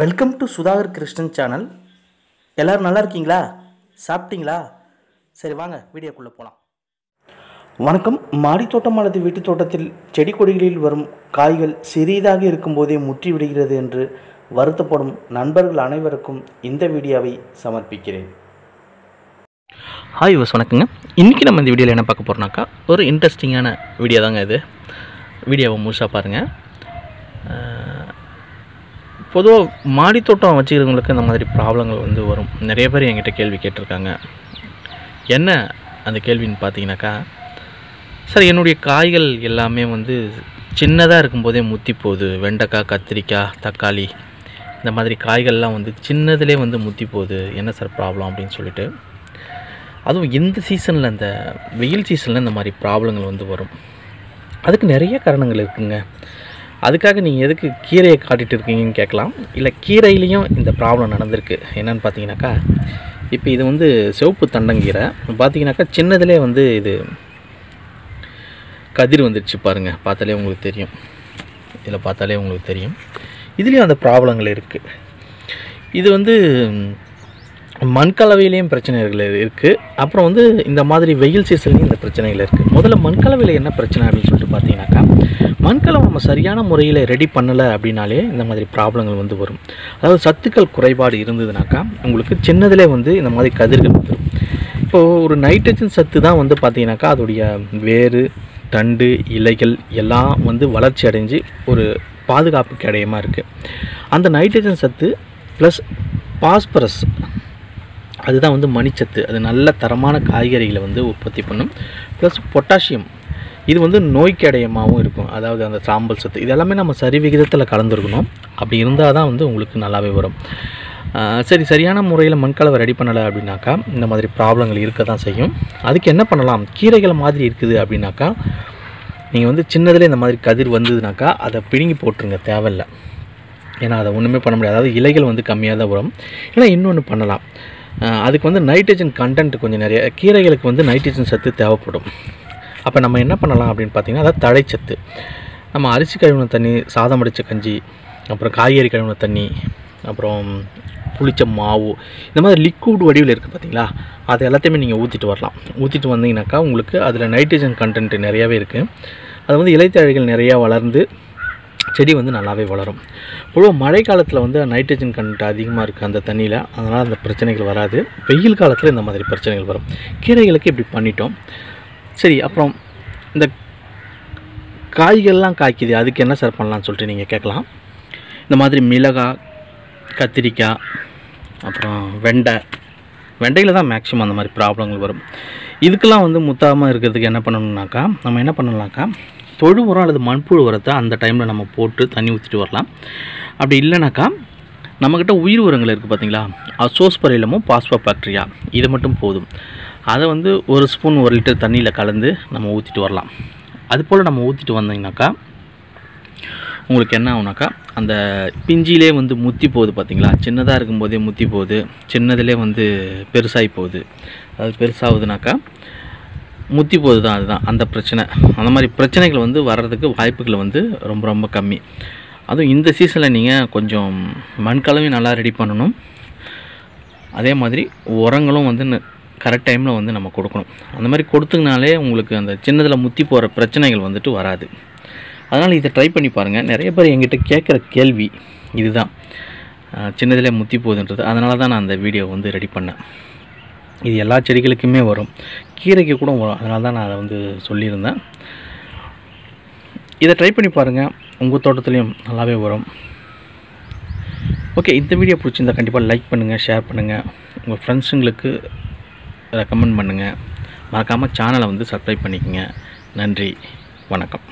Welcome to Sudhakar Krishnan channel எல்லோரும் நல்லா இருக்கீங்களா? சாப்பிட்டீங்களா? சரி வாங்க வீடியோக்குள்ளே போகலாம் வணக்கம். மாடி தோட்டம் அல்லது வீட்டு தோட்டத்தில் செடி கொடிகளில் வரும் காய்கள் சிறியதாக இருக்கும்போதே முற்றி விடுகிறது என்று வருத்தப்படும் நண்பர்கள் அனைவருக்கும் இந்த வீடியோவை சமர்ப்பிக்கிறேன். ஹாய் வஸ் வணக்கங்க. இன்றைக்கி நம்ம இந்த வீடியோவில் என்ன பார்க்க போகிறோம்னாக்கா ஒரு இன்ட்ரெஸ்டிங்கான வீடியோ தாங்க இது. வீடியோவை முழுசாக பாருங்கள் பொதுவாக மாடித்தோட்டம் வச்சுக்கிறவங்களுக்கு இந்த மாதிரி ப்ராப்ளங்கள் வந்து வரும். நிறைய பேர் என்கிட்ட கேள்வி கேட்டிருக்காங்க. என்ன அந்த கேள்வின்னு பார்த்தீங்கன்னாக்கா சார் என்னுடைய காய்கள் எல்லாமே வந்து சின்னதாக இருக்கும்போதே முத்தி போகுது. வெண்டைக்காய் கத்திரிக்காய் தக்காளி இந்த மாதிரி காய்கள்லாம் வந்து சின்னதுலேயே வந்து முத்தி போகுது. என்ன சார் ப்ராப்ளம் அப்படின்னு சொல்லிட்டு. அதுவும் இந்த சீசனில் இந்த வெயில் சீசனில் இந்த மாதிரி ப்ராப்ளங்கள் வந்து வரும். அதுக்கு நிறைய காரணங்கள் இருக்குங்க. அதுக்காக நீங்கள் எதுக்கு கீரையை காட்டிட்டு இருக்கீங்கன்னு கேட்கலாம். இல்லை கீரையிலையும் இந்த ப்ராப்ளம் நடந்திருக்கு. என்னன்னு பார்த்தீங்கன்னாக்கா இப்போ இது வந்து சிவப்பு தண்டங்கீரை. பார்த்தீங்கன்னாக்கா சின்னதுலேயே வந்து இது கதிர் வந்துடுச்சு பாருங்கள் பார்த்தாலே உங்களுக்கு தெரியும். இதில் பார்த்தாலே உங்களுக்கு தெரியும். இதுலேயும் அந்த ப்ராப்ளங்கள் இருக்குது இது வந்து மண்கலவையிலையும் பிரச்சனைகள் இருக்குது அப்புறம் வந்து இந்த மாதிரி வெயில் சீசன்லேயும் இந்த பிரச்சனைகள் இருக்குது முதல்ல மண்கலவையில் என்ன பிரச்சனை அப்படின்னு சொல்லிட்டு பார்த்தீங்கன்னாக்கா மண்கலம் நம்ம சரியான முறையில் ரெடி பண்ணலை அப்படின்னாலே இந்த மாதிரி ப்ராப்ளங்கள் வந்து வரும். அதாவது சத்துக்கள் குறைபாடு இருந்ததுனாக்கா உங்களுக்கு சின்னதிலே வந்து இந்த மாதிரி கதிர்கள் வந்துடும் இப்போது ஒரு நைட்ரஜன் சத்து தான் வந்து பார்த்திங்கனாக்கா அதோடைய வேறு தண்டு இலைகள் எல்லாம் வந்து வளர்ச்சி அடைஞ்சு ஒரு பாதுகாப்பு கிடையமாக இருக்குது அந்த நைட்ரஜன் சத்து ப்ளஸ் பாஸ்பரஸ் அதுதான் வந்து மணிச்சத்து. அது நல்ல தரமான காய்கறிகளை வந்து உற்பத்தி பண்ணும். ப்ளஸ் பொட்டாசியம் இது வந்து நோய்க்கடையமாகவும் இருக்கும். அதாவது அந்த சாம்பல் சத்து. இது எல்லாமே நம்ம சரி விகிதத்தில் கலந்துருக்கணும். அப்படி இருந்தால் தான் வந்து உங்களுக்கு நல்லாவே வரும். சரி சரியான முறையில் மண்கலவை ரெடி பண்ணலை அப்படின்னாக்கா இந்த மாதிரி ப்ராப்ளங்கள் இருக்க தான் செய்யும். அதுக்கு என்ன பண்ணலாம்? கீரைகள் மாதிரி இருக்குது அப்படின்னாக்கா நீங்கள் வந்து சின்னதில் இந்த மாதிரி கதிர் வந்ததுனாக்கா அதை பிடுங்கி போட்டுருங்க. தேவையில்லை. ஏன்னா அதை ஒன்றுமே பண்ண முடியாது. அதாவது இலைகள் வந்து கம்மியாக தான் வரும். ஏன்னா இன்னொன்று பண்ணலாம். அதுக்கு வந்து நைட்ரஜன் கண்டென்ட் கொஞ்சம் நிறைய கீரைகளுக்கு வந்து நைட்ரஜன் சத்து தேவைப்படும். அப்போ நம்ம என்ன பண்ணலாம் அப்படின்னு பார்த்தீங்கன்னா அதாவது தழைச்சத்து. நம்ம அரிசி கழுவின தண்ணி சாதம் அடித்த கஞ்சி அப்புறம் காய்கறி கழுவின தண்ணி அப்புறம் புளிச்ச மாவு இந்த மாதிரி லிக்விட் வடிவில் இருக்குது பார்த்தீங்களா அது எல்லாத்தையுமே நீங்கள் ஊற்றிட்டு வரலாம். ஊற்றிட்டு வந்தீங்கன்னாக்கா உங்களுக்கு அதில் நைட்ரஜன் கண்டென்ட் நிறையாவே இருக்குது அது வந்து இலைத்தழைகள் நிறையா வளர்ந்து செடி வந்து நல்லாவே வளரும். பொதுவாக மழை காலத்தில் வந்து நைட்ரஜன் கண்டென்ட் அதிகமாக இருக்குது அந்த தண்ணியில். அதனால் அந்த பிரச்சனைகள் வராது. வெயில் காலத்தில் இந்த மாதிரி பிரச்சனைகள் வரும். கீரைகளுக்கு இப்படி பண்ணிட்டோம். சரி அப்புறம் இந்த காய்கள்லாம் காய்க்குது அதுக்கு என்ன சார் பண்ணலாம்னு சொல்லிட்டு நீங்கள் கேட்கலாம். இந்த மாதிரி மிளகாய் கத்திரிக்காய் அப்புறம் வெண்டை. வெண்டையில் தான் மேக்ஸிமம் அந்த மாதிரி ப்ராப்ளங்கள் வரும். இதுக்கெல்லாம் வந்து முத்தாமல் இருக்கிறதுக்கு என்ன பண்ணணும்னாக்கா நம்ம என்ன பண்ணலாம்க்கா தொழு உரம் அல்லது மண்புழு உரத்தை அந்த டைமில் நம்ம போட்டு தண்ணி ஊற்றிட்டு வரலாம். அப்படி இல்லைனாக்கா நம்மக்கிட்ட உயிர் உரங்கள் இருக்குது பார்த்தீங்களா அசோஸ்பரிலமும் பாஸ்போ பாக்டீரியா இது மட்டும் போதும். அதை வந்து ஒரு ஸ்பூன் ஒரு லிட்டர் தண்ணியில் கலந்து நம்ம ஊற்றிட்டு வரலாம். அதுபோல் நம்ம ஊற்றிட்டு வந்தீங்கன்னாக்கா உங்களுக்கு என்ன ஆகுனாக்கா அந்த பிஞ்சிலே வந்து முத்தி போகுது பார்த்தீங்களா சின்னதாக இருக்கும்போதே முத்தி போகுது சின்னதிலே வந்து பெருசாகி போகுது. அது பெருசாகுதுனாக்கா முத்தி போகுது தான் அதுதான் அந்த பிரச்சனை. அந்த மாதிரி பிரச்சனைகள் வந்து வர்றதுக்கு வாய்ப்புகள் வந்து ரொம்ப ரொம்ப கம்மி. அதுவும் இந்த சீசனில் நீங்கள் கொஞ்சம் மண்கலவையும் நல்லா ரெடி பண்ணணும். அதே மாதிரி உரங்களும் வந்து கரெக்ட் டைமில் வந்து நம்ம கொடுக்கணும். அந்த மாதிரி கொடுத்ததுனாலே உங்களுக்கு அந்த சின்னதில் முத்தி போகிற பிரச்சனைகள் வந்துட்டு வராது. அதனால் இதை ட்ரை பண்ணி பாருங்கள் நிறைய பேர் எங்கிட்ட கேட்குற கேள்வி இதுதான். சின்னதில் சின்னதிலே முத்தி போகுதுன்றது. அதனால தான் நான் அந்த வீடியோ வந்து ரெடி பண்ணேன். இது எல்லா செடிகளுக்குமே வரும். கீரைக்கு கூட வரும். அதனால தான் நான் அதை வந்து சொல்லியிருந்தேன். இதை ட்ரை பண்ணி பாருங்கள் உங்கள் தோட்டத்துலேயும் நல்லாவே வரும். ஓகே இந்த வீடியோ பிடிச்சிருந்தா கண்டிப்பாக லைக் பண்ணுங்கள் ஷேர் பண்ணுங்கள் உங்கள் ஃப்ரெண்ட்ஸுங்களுக்கு ரெக்கமெண்ட் பண்ணுங்கள் மறக்காமல் சேனலை வந்து சப்ஸ்கிரைப் பண்ணிக்கோங்க. நன்றி. வணக்கம்.